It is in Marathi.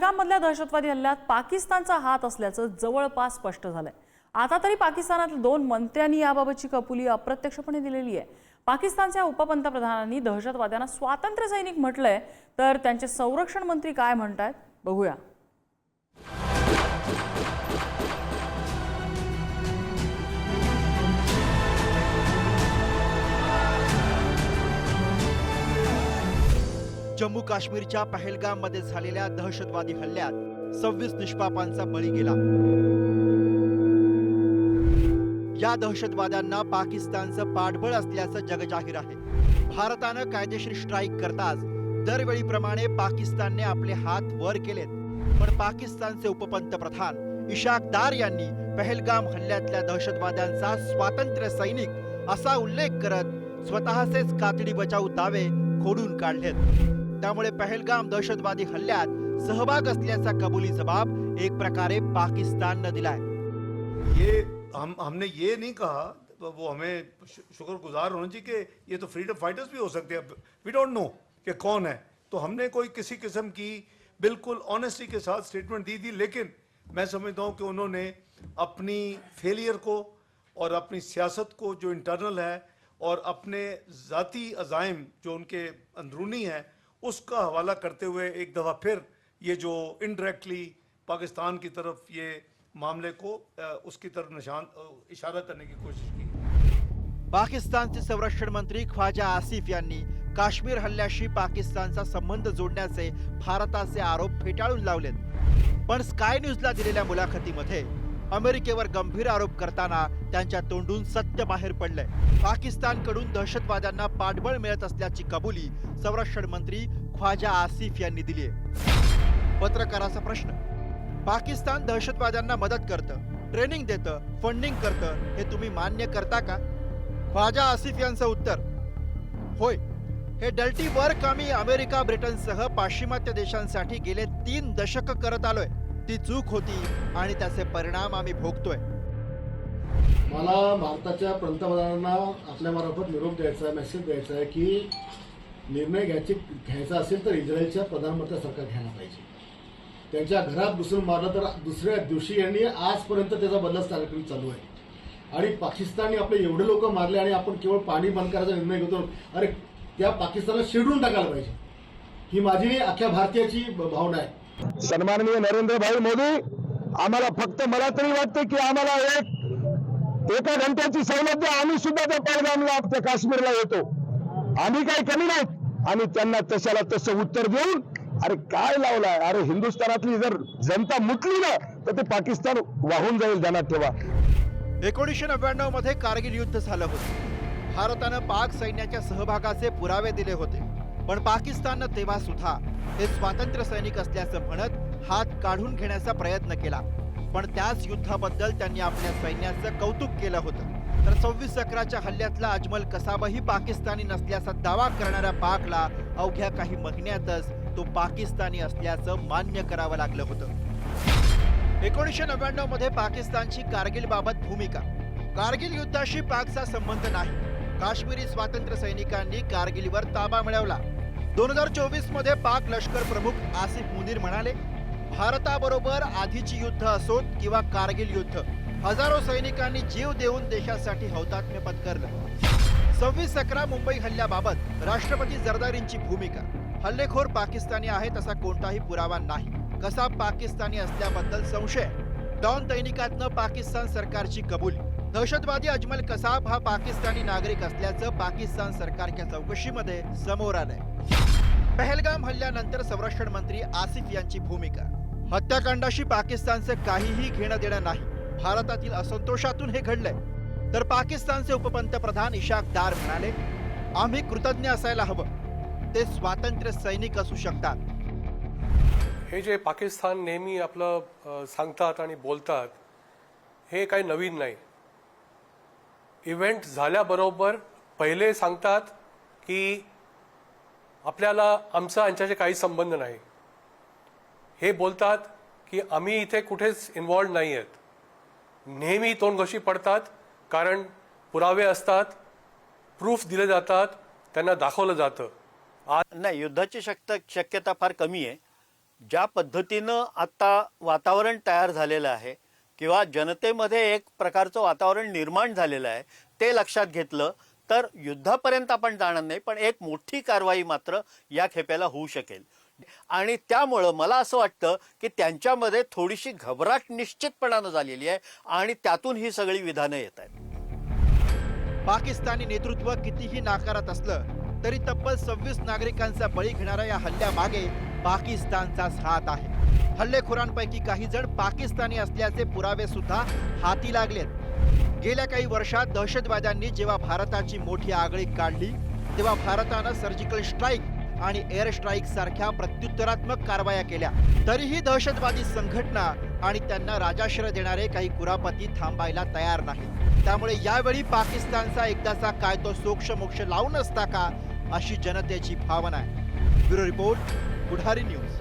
पहलगाममधल्या दहशतवादी हल्ल्यात पाकिस्तानचा हात असल्याचं जवळपास स्पष्ट झालंय. आता तरी पाकिस्तानातल्या दोन मंत्र्यांनी याबाबतची कपुली अप्रत्यक्षपणे दिलेली आहे. पाकिस्तानच्या उपपंतप्रधानांनी दहशतवाद्यांना स्वातंत्र्य सैनिक म्हटलंय तर त्यांचे संरक्षण मंत्री काय म्हणतायत? बघूया. जम्मू काश्मीरच्या पहलगाममध्ये झालेल्या दहशतवादी हल्ल्यात सव्वीस निष्पापांचा बळी गेला. या दहशतवाद्यांना पाकिस्तानचं पाठबळ असल्याचं जगजाहीर आहे. भारतानं कायदेशीर स्ट्राईक करताच दरवेळीप्रमाणे पाकिस्तानने आपले हात वर केलेत. पण पाकिस्तानचे उपपंतप्रधान इशाक दार यांनी पहलगाम हल्ल्यातल्या दहशतवाद्यांचा स्वातंत्र्य सैनिक असा उल्लेख करत स्वतःचेच कातडी बचाव दावे खोडून काढलेत. त्यामुळे पहलगाम दहशतवादी हल्ल्यात सहभाग असल्याचा कबुली जबाब एक प्रकारे पाकिस्ताननं दिलाय. ये हम, हमने ये नहीं कहा तो वो हमें शु- शुक्रगुजार होना चाहिए कि ये तो फ्रीडम फाइटर्स भी हो सकते हैं। वी डोंट नो कि कौन है। तो हमने कोई किसी किस्म की बिल्कुल ऑनेस्टी के साथ स्टेटमेंट दी थी, लेकिन मैं समझता हूँ कि उन्होंने अपनी फेलियर को और अपनी सियासत को जो इंटरनल है और अपने ज़ाती अजाइम जो उनके अंदरूनी है उसका हवाला करते हुए एक दफ़ा फिर ये जो इनडायरेक्टली पाकिस्तान की तरफ ये मामले को उसकी तरफ निशान इशारा करने की कोशिश की। पाकिस्तानचे संरक्षण मंत्री ख्वाजा आसिफ यांनी काश्मीर हल्ल्याशी पाकिस्तानचा संबंध जोडण्याचे भारताचे आरोप फेटाळून लावलेत. पण स्काय न्यूजला दिलेल्या मुलाखतीमध्ये अमेरिकेवर गंभीर आरोप करताना त्यांच्या तोंडून सत्य बाहेर पडलंय. पाकिस्तानकडून दहशतवाद्यांना पाठबळ मिळत असल्याची कबुली संरक्षण मंत्री ख्वाजा आसिफ यांनी दिली आहे पत्रकाराचा प्रश्न. पाकिस्तान दहशतवाद्यांना मदत करतं ट्रेनिंग देतं फंडिंग करतं हे तुम्ही मान्य करता का? ख्वाजा आसिफ यांचं उत्तर. होय. हे डल्टी वर्क आम्ही अमेरिका ब्रिटनसह पाश्चिमात्य देशांसाठी गेले तीन दशक करत आलोय. ती चूक होती आणि त्याचे परिणाम आम्ही भोगतोय. मला भारताच्या पंतप्रधानांना आपल्या मार्फत निरोप द्यायचा आहे मेसेज द्यायचा आहे की निर्णय घ्यायची घ्यायचा असेल तर इस्रायलच्या प्रधानमंत्री सरकार घ्यायला पाहिजे. त्यांच्या घरात घुसून मारलं तर दुसऱ्या दिवशी यांनी आजपर्यंत त्याचा बदलाच कार्यक्रम चालू आहे. आणि पाकिस्तानने आपले एवढे लोक मारले आणि आपण केवळ पाणी बंद करायचा निर्णय घेतो. अरे त्या पाकिस्तानला शिडून टाकायला पाहिजे. ही माझी अख्ख्या भारतीयाची भावना आहे. सन्माननीय नरेंद्रभाई मोदी आम्हाला फक्त मला तरी वाटतं की आम्हाला एक एका घंट्याची सवलत द्या आम्ही सुद्धा त्या पडगामला त्या काश्मीरला येतो. आम्ही काही कमी नाहीत आणि त्यांना तशाला तसं उत्तर देऊन अरे काय लावलाय? अरे हिंदुस्थानातली जर जनता मुटली ना तर ते पाकिस्तान वाहून जाईल ध्यानात ठेवा. एकोणीसशे नव्याण्णवमध्ये कारगिल युद्ध झालं होतं. भारतानं पाक सैन्याच्या सहभागाचे पुरावे दिले होते. पण पाकिस्ताननं तेव्हा सुद्धा हे स्वातंत्र्य सैनिक असल्याचं म्हणत हात काढून घेण्याचा प्रयत्न केला. पण त्याच युद्धाबद्दल त्यांनी आपल्या सैन्याचं कौतुक केलं होतं. तर सव्वीस अकराच्या हल्ल्यातला अजमल कसाबही पाकिस्तानी नसल्याचा दावा करणाऱ्या पाकला अवघ्या काही महिन्यातच तो पाकिस्तानी असल्याचं मान्य करावं लागलं होतं. एकोणीसशे नव्याण्णवमध्ये पाकिस्तानची कारगिल बाबत भूमिका. कारगिल युद्धाशी पाकचा संबंध नाही. काश्मीरी स्वातंत्र्य सैनिकांनी कारगिलवर ताबा मिळवला. दोन हजार चोवीसमध्ये पाक लष्कर प्रमुख आसिफ मुनीर म्हणाले भारताबरोबर आधीची युद्ध असोत किंवा कारगिल युद्ध हजारो सैनिकांनी जीव देऊन देशासाठी हौतात्म्य पत्करलं. सव्वीस अकरा मुंबई हल्ल्याबाबत राष्ट्रपती जरदारींची भूमिका हल्लेखोर पाकिस्तानी आहेत असा कोणताही पुरावा नाही कसा पाकिस्तानी असल्याबद्दल संशय डॉन दैनिकातनं पाकिस्तान सरकारची कबुली दहशतवादी अजमल कसाब हा पाकिस्तानी नागरिक असल्याचं पाकिस्तान सरकारच्या चौकशीमध्ये समोर आलंय. पहलगाम हल्ल्यानंतर संरक्षण मंत्री आसिफ यांची भूमिका. हत्याकांडाशी पाकिस्तानचं काहीही घेणं देणं नाही. भारतातील असंतोषातून हे घडलंय. तर पाकिस्तानचे उपपंतप्रधान इशाक दार म्हणाले आम्ही कृतज्ञ असायला हवं. ते स्वातंत्र्य सैनिक असू शकतात. हे जे पाकिस्तान नेहमी आपलं सांगतात आणि बोलतात हे काही नवीन नाही. इव्हेंट झाल्याबरोबर पहिले सांगतात की आपल्याला आमचा यांच्याशी काही संबंध नाही. हे बोलतात की आम्ही इथे कुठेच इन्वॉल्ड नाही आहेत. नेहमी तोंडघशी पडतात कारण पुरावे असतात प्रूफ दिले जातात त्यांना दाखवलं जातं. नाही युद्धाची शक्त शक्यता फार कमी आहे. ज्या पद्धतीनं आता वातावरण तयार झालेलं आहे किंवा जनतेमध्ये एक प्रकारचं वातावरण निर्माण झालेलं आहे ते लक्षात घेतलं तर युद्धापर्यंत आपण जाणार नाही पण एक मोठी कारवाई मात्र या खेप्याला होऊ शकेल. आणि त्यामुळं मला असं वाटतं की त्यांच्यामध्ये थोडीशी घबराट निश्चितपणानं झालेली आहे आणि त्यातून ही सगळी विधानं येत आहेत. पाकिस्तानी नेतृत्व कितीही नाकारत असलं तरी तब्बल सव्वीस नागरिकांचा बळी घेणाऱ्या या हल्ल्यामागे पाकिस्तानचाच हात आहे. हल्लेखोरांपैकी काही जण पाकिस्तानी असल्याचे पुरावे सुद्धा हाती लागलेत. गेल्या काही वर्षात दहशतवाद्यांनी जेव्हा भारताची मोठी आगळी काढली तेव्हा भारतानं सर्जिकल स्ट्राईक आणि एअर स्ट्राईक सारख्या प्रत्युत्तरात्मक कारवाया केल्या. तरीही दहशतवादी संघटना आणि त्यांना राजाश्रय देणारे काही कुरापती थांबायला तयार नाही त्यामुळे यावेळी पाकिस्तानचा एकदाचा काय तो सोक्ष मोक्ष लावून असता का अशी जनतेची भावना आहे. Bureau report बुढारी news